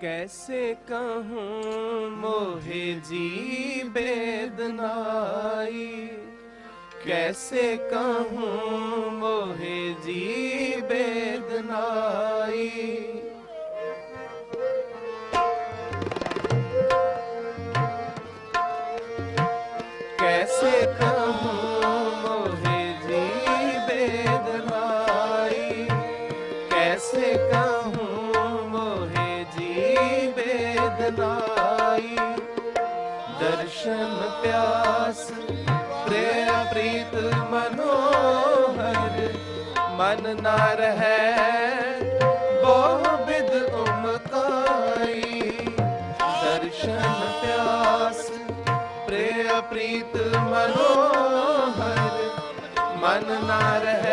कैसे कहूँ मोहे जी बेदनाई कैसे कहूँ मोहे जी बेदनाई कैसे कहूँ ਨਾਈ ਦਰਸ਼ਨ ਪਿਆਸ ਪ੍ਰੇਮ ਪ੍ਰੀਤ ਮਨੋਹਰ ਮਨ ਨਾ ਰਹੈ ਬਹੁ ਬਿਦ ਉਮਕਾਈ ਦਰਸ਼ਨ ਪਿਆਸ ਪ੍ਰੇਮ ਪ੍ਰੀਤ ਮਨੋਹਰ ਮਨ ਨਾ ਰਹੈ